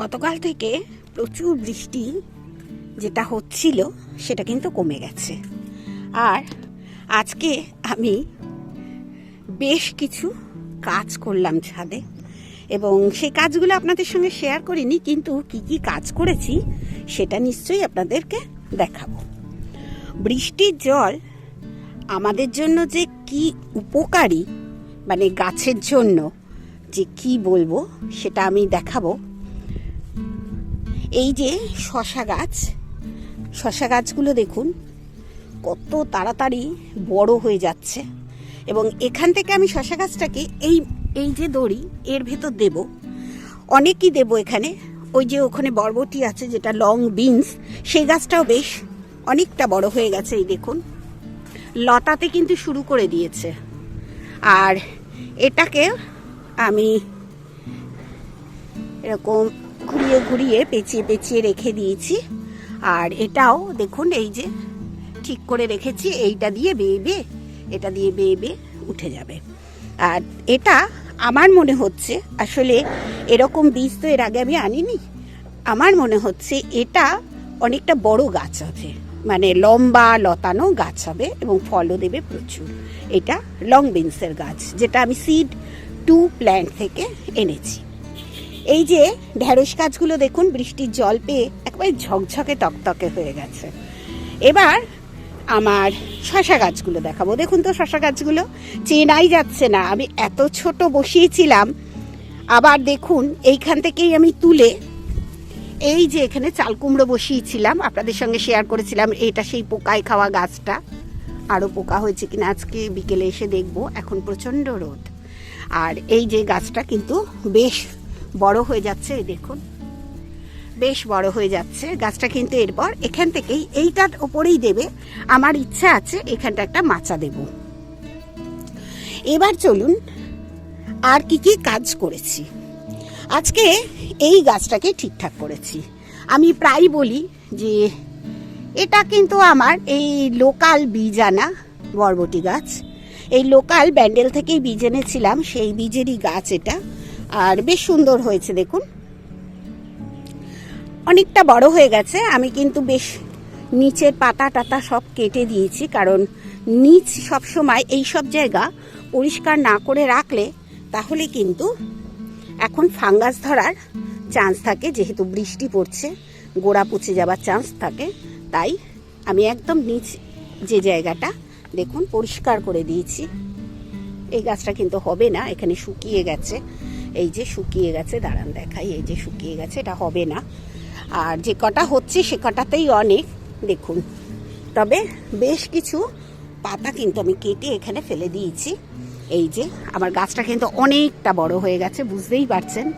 গতকাল থেকে প্রচুর বৃষ্টি যেটা হচ্ছিল, সেটা কিন্তু কমে গেছে। আর আজকে আমি বেশ কিছু কাজ করলাম ছাদে এবং সেই কাজগুলো আপনাদের সঙ্গে শেয়ার করিনি, কিন্তু কি কি কাজ করেছি সেটা নিশ্চয়ই আপনাদেরকে দেখাবো। বৃষ্টির জল আমাদের জন্য যে কি উপকারী মানে গাছের জন্য যে কি বলব সেটা আমি দেখাবো। এই যে শশা গাছ, শশা গাছগুলো দেখুন, কত তাড়াতাড়ি বড় হয়ে যাচ্ছে। এবং এখান থেকে আমি শশা গাছটাকে এই এই যে দড়ি, এর ভেতর দেব। অনেকই দেব এখানে। ওই যে ওখানে বরবটি আছে, যেটা লং বিনস, সেই গাছটাও বেশ অনেকটা বড় হয়ে গেছে, এই দেখুন। লতাতে কিন্তু শুরু করে দিয়েছে। আর এটাকে আমি এরকম ঘুরিয়ে ঘুরিয়ে পেঁচিয়ে পেঁচিয়ে রেখে দিয়েছি। আর এটাও দেখুন, এই যে ঠিক করে রেখেছি, এইটা দিয়ে বেয়ে এটা দিয়ে বেয়ে উঠে যাবে। আর এটা আমার মনে হচ্ছে, আসলে এরকম বীজ তো এর আগে আমি আনিনি, আমার মনে হচ্ছে এটা অনেকটা বড় গাছ হবে। মানে লম্বা লতানো গাছ হবে এবং ফলও দেবে প্রচুর। এটা লং বিনসের গাছ, যেটা আমি সিড টু প্ল্যান্ট থেকে এনেছি। এই যে ঢেঁড়স গাছগুলো দেখুন, বৃষ্টির জল পেয়ে একবারে ঝকঝকে তকতকে হয়ে গেছে। এবার আমার শশা গাছগুলো দেখাবো। দেখুন তো শশা গাছগুলো, চেনাই যাচ্ছে না। আমি এত ছোট বসিয়েছিলাম। আবার দেখুন, এইখান থেকেই আমি তুলে এই যে এখানে চাল কুমড়ো বসিয়েছিলাম। আপনাদের সঙ্গে শেয়ার করেছিলাম এটা সেই পোকায় খাওয়া গাছটা। আরও পোকা হয়েছে কিনা আজকে বিকেলে এসে দেখব। এখন প্রচণ্ড রোদ। আর এই যে গাছটা কিন্তু বেশ বড় হয়ে যাচ্ছে, এই দেখুন। বেশ বড় হয়ে যাচ্ছে গাছটা কিন্তু এরপর এখান থেকেই এইটার ওপরেই দেবে। আমার ইচ্ছা আছে এখানটা একটা মাচা দেব। এবার চলুন, আর কি কি কাজ করেছি। আজকে এই গাছটাকে ঠিকঠাক করেছি। আমি প্রায় বলি যে, এটা কিন্তু আমার এই লোকাল বীজ আনা বরবটি গাছ। এই লোকাল ব্যান্ডেল থেকেই বীজ এনেছিলাম, সেই বীজেরই গাছ এটা। আর বেশ সুন্দর হয়েছে, দেখুন। অনেকটা বড় হয়ে গেছে, আমি কিন্তু বেশ নিচের পাতা টাতা সব কেটে দিয়েছি, কারণ নিচ সবসময় এই সব জায়গা পরিষ্কার না করে রাখলে তাহলে কিন্তু এখন ফাঙ্গাস ধরার চান্স থাকে, যেহেতু বৃষ্টি পড়ছে, গোড়া পচে যাবার চান্স থাকে, তাই আমি একদম নিচ যে জায়গাটা, দেখুন, পরিষ্কার করে দিয়েছি। এই গাছটা কিন্তু হবে না, এখানে শুকিয়ে গেছে। এই যে শুকিয়ে গেছে, দাঁড়ান দেখাই, এই যে শুকিয়ে গেছে, এটা হবে না। আর যে কটা হচ্ছে, সে কটাতেই অনেক, দেখুন। তবে বেশ কিছু পাতা কিন্তু আমি কেটে এখানে ফেলে দিয়েছি। এই যে, আমার গাছটা কিন্তু অনেকটা বড় হয়ে গেছে, বুঝতেই পারছেন?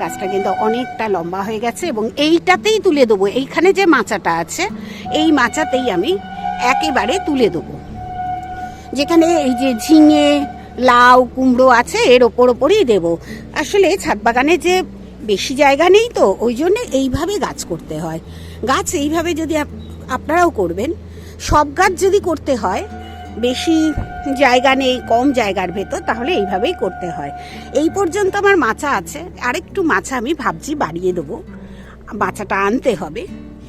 গাছটা কিন্তু অনেকটা লম্বা হয়ে গেছে, এবং এইটাতেই তুলে দেবো। এইখানে যে মাচাটা আছে, এই মাচাতেই আমি একেবারে তুলে দেবো। যেখানে এই যে ঝিঙে লাউ কুমড়ো আছে, এর ওপর ওপরেই দেব। আসলে ছাদ বাগানে যে বেশি জায়গা নেই তো, ওই জন্যে এইভাবে গাছ করতে হয়। গাছ এইভাবে যদি আপ- আপনারাও করবেন, সব গাছ যদি করতে হয়, বেশি জায়গা নেই, কম জায়গার ভেতর, তাহলে এইভাবেই করতে হয়। এই পর্যন্ত আমার মাচা আছে। আরেকটু মাছা আমি ভাবছি বাড়িয়ে দেবো। মাচাটা আনতে হবে।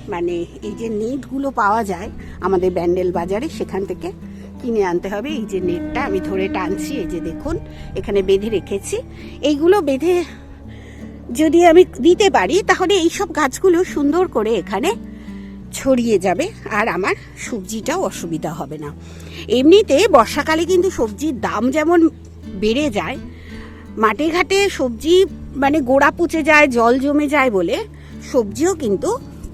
মানে এই যে নেটগুলো পাওয়া যায় আমাদের ব্যান্ডেল বাজারে, সেখান থেকে কিনে আনতে হবে। এই যে নেটটা আমি ধরে টানছি, এই যে দেখুন, এখানে বেঁধে রেখেছি। এইগুলো বেঁধে যদি আমি দিতে পারি, তাহলে এই সব গাছগুলো সুন্দর করে এখানে ছড়িয়ে যাবে, আর আমার সবজিটাও অসুবিধা হবে না। এমনিতে বর্ষাকালে কিন্তু সবজির দাম যেমন বেড়ে যায়, মাঠে ঘাটে সবজি মানে গোড়া পচে যায়, জল জমে যায় বলে সবজিও কিন্তু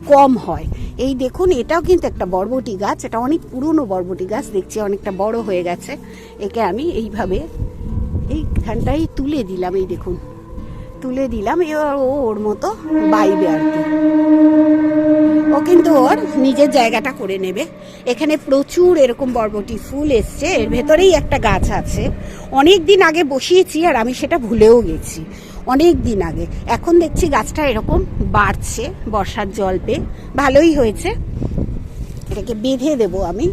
কম হয়। এই দেখুন, এটাও কিন্তু একটা বরবটি গাছ, এটা অনেক পুরনো বরবটি গাছ, দেখছি অনেকটা বড় হয়ে গেছে। একে আমি এইভাবে এইখানটাই তুলে দিলাম, এই দেখুন। তুলে দিলাম, এবার ও ওর মতো বাইবে আর কি। ও কিন্তু ওর নিজের জায়গাটা করে নেবে। এখানে প্রচুর এরকম বরবটি ফুল এসছে, এর ভেতরেই একটা গাছ আছে। অনেক দিন আগে বসিয়েছি আর আমি সেটা ভুলেও গেছি। অনেক দিন আগে। এখন দেখছি গাছটা এরকম বাড়ছে, বর্ষার জল পেয়ে। ভালোই হয়েছে। এটাকে বেঁধে দেবো আমি।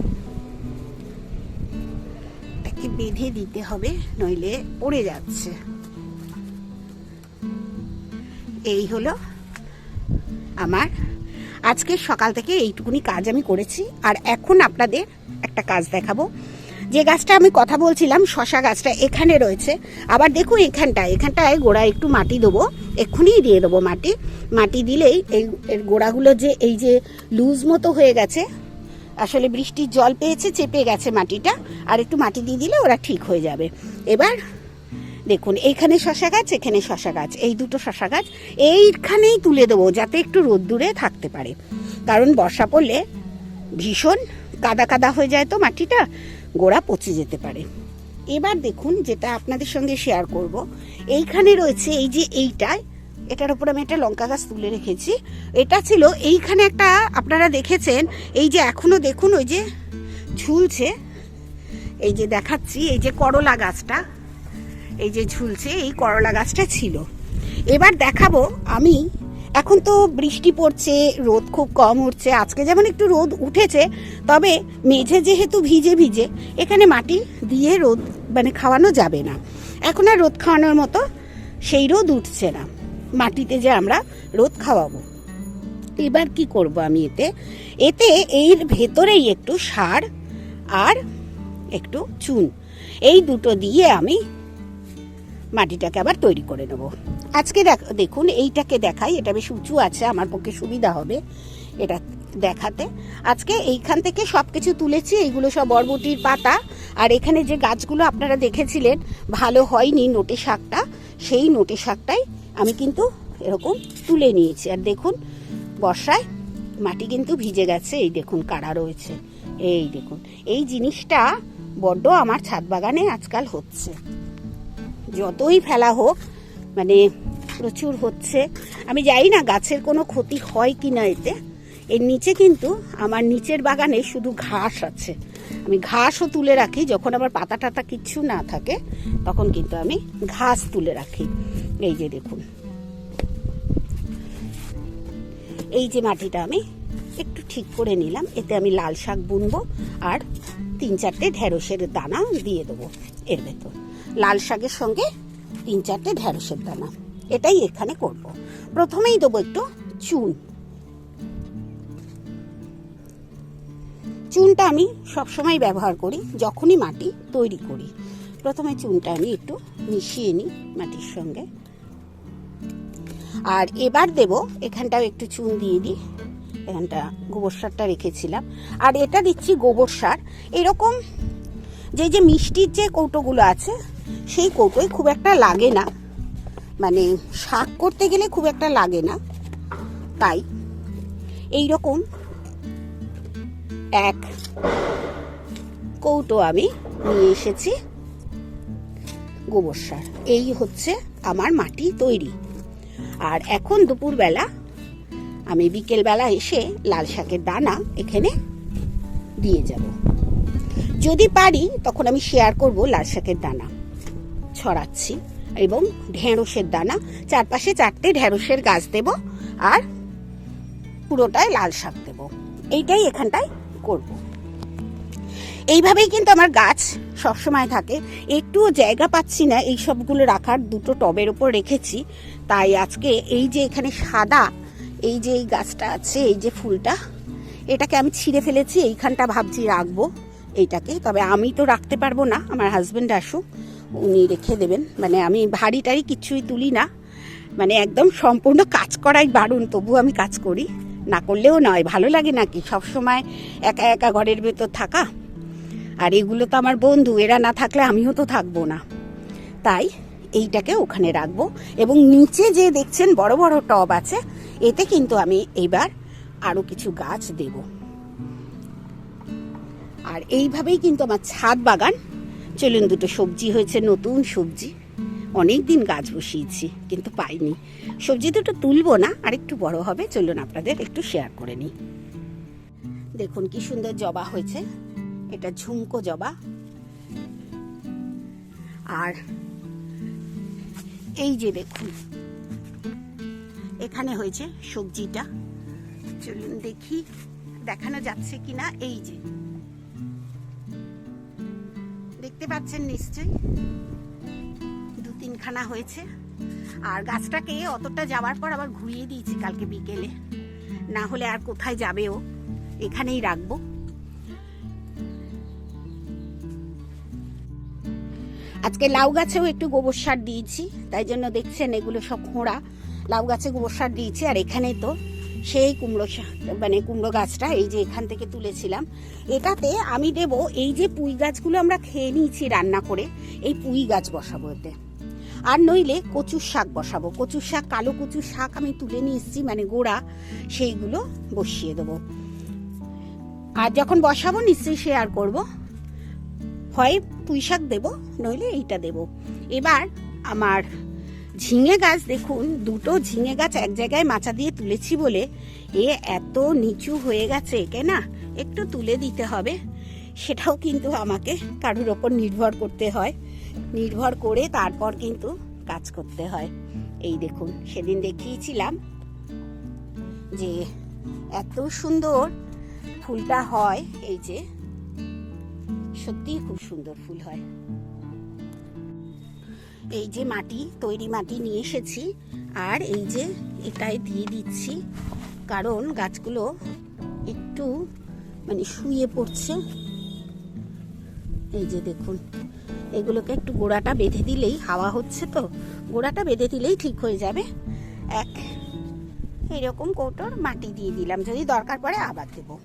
এটাকে বেঁধে দিতে হবে, নইলে পড়ে যাচ্ছে। এই হলো আমার। আজকে সকাল থেকে এইটুকুনি কাজ আমি করেছি। আর এখন আপনাদের একটা কাজ দেখাবো। যে গাছটা আমি কথা বলছিলাম, শশা গাছটা এখানে রয়েছে। আবার দেখুন এখানটায় এখানটায় গোড়া একটু মাটি দেবো। এক্ষুনি দিয়ে দেবো মাটি। মাটি দিলেই এই, এর গোড়াগুলো যে, এই যে লুজ মতো হয়ে গেছে, আসলে বৃষ্টির জল পেয়েছে, চেপে গেছে মাটিটা। আর একটু মাটি দিয়ে দিলে ওরা ঠিক হয়ে যাবে। এবার দেখুন এইখানে শশা গাছ, এখানে শশা গাছ, এই দুটো শশা গাছ এইখানেই তুলে দেবো যাতে একটু রোদ্দুরে থাকতে পারে। কারণ বর্ষা পড়লে ভীষণ কাদা কাদা হয়ে যায় তো মাটিটা। গোড়া পচে যেতে পারে। এবার দেখুন যেটা আপনাদের সঙ্গে শেয়ার করব। এইখানে রয়েছে এই যে এইটায় এটার উপর আমি একটা লঙ্কা গাছ তুলে রেখেছি। এটা ছিল এইখানে একটা, আপনারা দেখেছেন, এই যে এখনও দেখুন ওই যে ঝুলছে। এই যে দেখাচ্ছি, এই যে করলা গাছটা, এই যে ঝুলছে, এই করলা গাছটা ছিল। এবার দেখাবো আমি এখন তো বৃষ্টি পড়ছে, রোদ খুব কম উঠছে, আজকে যেমন একটু রোদ উঠেছে, তবে মেঝে যেহেতু ভিজে ভিজে, এখানে মাটি দিয়ে রোদ মানে খাওয়ানো যাবে না। এখন আর রোদ খাওয়ানোর মতো সেই রোদ উঠছে না। মাটিতে যে আমরা রোদ খাওয়াবো। এবার কি করব আমি এতে? এতে এর ভেতরেই একটু সার আর একটু চুন। এই দুটো দিয়ে আমি মাটিটাকে আবার তৈরি করে নেব। আজকে দেখ- দেখুন, এইটাকে দেখাই, এটা বেশ উঁচু আছে, আমার পক্ষে সুবিধা হবে এটা দেখাতে। আজকে এইখান থেকে সব কিছু তুলেছি, এইগুলো সব বরবটির পাতা। আর এখানে যে গাছগুলো আপনারা দেখেছিলেন, ভালো হয়নি নোটে শাকটা, সেই নোটে শাকটাই আমি কিন্তু এরকম তুলে নিয়েছি। আর দেখুন, বর্ষায় মাটি কিন্তু ভিজে গেছে, এই দেখুন কারা রয়েছে, এই দেখুন। এই জিনিসটা বড্ড আমার ছাদ বাগানে আজকাল হচ্ছে। যতই ফেলা হোক মানে প্রচুর হচ্ছে। আমি জানি না গাছের কোনো ক্ষতি হয় কি না এতে। এর নিচে কিন্তু আমার নিচের বাগানে শুধু ঘাস আছে। আমি ঘাসও তুলে রাখি। যখন আমার পাতা টাতা কিচ্ছু না থাকে, তখন কিন্তু আমি ঘাস তুলে রাখি। এই যে দেখুন। এই যে মাটিটা আমি একটু ঠিক করে নিলাম। এতে আমি লাল শাক বুনবো আর তিন চারটে ঢেঁড়সের দানা দিয়ে দেবো এর ভেতর। লাল শাকের সঙ্গে তিন চারটে ঢেঁড়সের দানা। এটাই এখানে করব। প্রথমেই দেবো একটু চুন। চুনটা আমি সবসময় ব্যবহার করি, যখনই মাটি তৈরি করি। প্রথমে চুনটা আমি একটু মিশিয়ে নিই মাটির সঙ্গে। আর এবার দেব এখানটাও একটু চুন দিয়ে দিই। এখানটা গোবর সারটা রেখেছিলাম। আর এটা দিচ্ছি গোবর সার। এরকম যে যে মিষ্টির যে কৌটোগুলো আছে সেই কৌটোয় খুব একটা লাগে না। মানে শাক করতে গেলে খুব একটা লাগে না। তাই এই রকম এক কৌটো আমি নিয়ে এসেছি গোবর সার। এই হচ্ছে আমার মাটি তৈরি। আর এখন দুপুরবেলা আমি বিকেলবেলা এসে লাল শাকের দানা এখানে দিয়ে যাব। যদি পারি, তখন আমি শেয়ার করব লাল শাকের দানা। ছড়াচ্ছি এবং ঢেঁড়সের দানা, চারপাশে চারটে ঢেঁড়সের গাছ দেব আর পুরোটায় লাল শাক দেব। এইটাই এখানটায় করব। এইভাবেই কিন্তু আমার গাছ সবসময় থাকে। একটুও জায়গা পাচ্ছি না। এই সবগুলো রাখার দুটো টবের ওপর রেখেছি। তাই আজকে এই যে এখানে সাদা, এই যে এই গাছটা আছে, এই যে ফুলটা, এটাকে আমি ছিঁড়ে ফেলেছি। এইখানটা ভাবছি রাখব। এইটাকে। তবে আমি তো রাখতে পারব না। আমার হাজব্যান্ড আসুক। উনি রেখে দেবেন। মানে আমি ভারী টারি কিছুই তুলি না। মানে একদম সম্পূর্ণ কাজ করাই বারণ তবু আমি কাজ করি। না করলেও নয়, ভালো লাগে নাকি? সব সময় একা একা ঘরের ভেতর থাকা। আর এগুলো তো আমার বন্ধু, এরা না থাকলে আমিও তো থাকব না। তাই এইটাকে ওখানে রাখব। এবং নিচে যে দেখছেন বড় বড় টব আছে, এতে কিন্তু আমি এইবার আরও কিছু গাছ দেব। আর এইভাবেই কিন্তু আমার ছাদ বাগান চলুন, দুটো সবজি হয়েছে, নতুন সবজি। অনেক দিন গাছ বসিয়েছি, কিন্তু পাইনি। সবজি দুটো তুলবো না, আর একটু বড় হবে, চলুন আপনাদের একটু শেয়ার করে নিই। দেখুন কি সুন্দর জবা হয়েছে, এটা ঝুমকো জবা। আর এই যে দেখুন, এখানে হয়েছে সবজিটা। চলুন দেখি, দেখানো যাচ্ছে কিনা, এই যে। দেখতে পাচ্ছেন নিশ্চয়ই। দু তিনখানা হয়েছে। আর গাছটাকে অতটা যাওয়ার পর আবার ঘুরিয়ে দিয়েছি কালকে বিকেলে। না হলে আর কোথায় যাবে ও? এখানেই রাখব। আজকে লাউ গাছেও একটু গোবর সার দিয়েছি। তাই জন্য দেখছেন এগুলো সব খোঁড়া। লাউ গাছে গোবর সার দিয়েছি আর এখানে তো সেই কুমড়ো মানে কুমড়ো গাছটা এই যে এখান থেকে তুলেছিলাম। এটাতে আমি দেব এই যে পুঁই গাছগুলো আমরা খেয়ে নিয়েছি রান্না করে, এই পুঁই গাছ বসাবো এতে। আর নইলে কচুর শাক বসাবো। কচুর শাক, কালো কচুর শাক আমি তুলে নিয়ে এসেছি মানে গোড়া, সেইগুলো বসিয়ে দেবো। আর যখন বসাবো, নিশ্চয়ই শেয়ার করব। হয় পুঁই শাক দেবো, নইলে এইটা দেব। এবার আমার ঝিঙে গাছ দেখুন, দুটো ঝিঙে গাছ এক জায়গায় মাচা দিয়ে তুলেছি বলে এ এত নিচু হয়ে গেছে একে না? একটু তুলে দিতে হবে। সেটাও কিন্তু আমাকে কারোর ওপর নির্ভর করতে হয়। নির্ভর করে তারপর কিন্তু কাজ করতে হয়। এই দেখুন, সেদিন দেখিয়েছিলাম যে এত সুন্দর ফুলটা হয়, এই যে সত্যিই খুব সুন্দর ফুল হয়। এই যে মাটি, তৈরি মাটি নিয়ে এসেছি। আর এই যে এটাই দিয়ে দিচ্ছি। কারণ গাছগুলো একটু মানে শুয়ে পড়ছে। এই যে দেখুন, এগুলোকে একটু গোড়াটা বেঁধে দিলেই হাওয়া হচ্ছে তো। গোড়াটা বেঁধে দিলেই ঠিক হয়ে যাবে। এক এরকম কৌটোর মাটি দিয়ে দিলাম। যদি দরকার পড়ে আবার দেবো।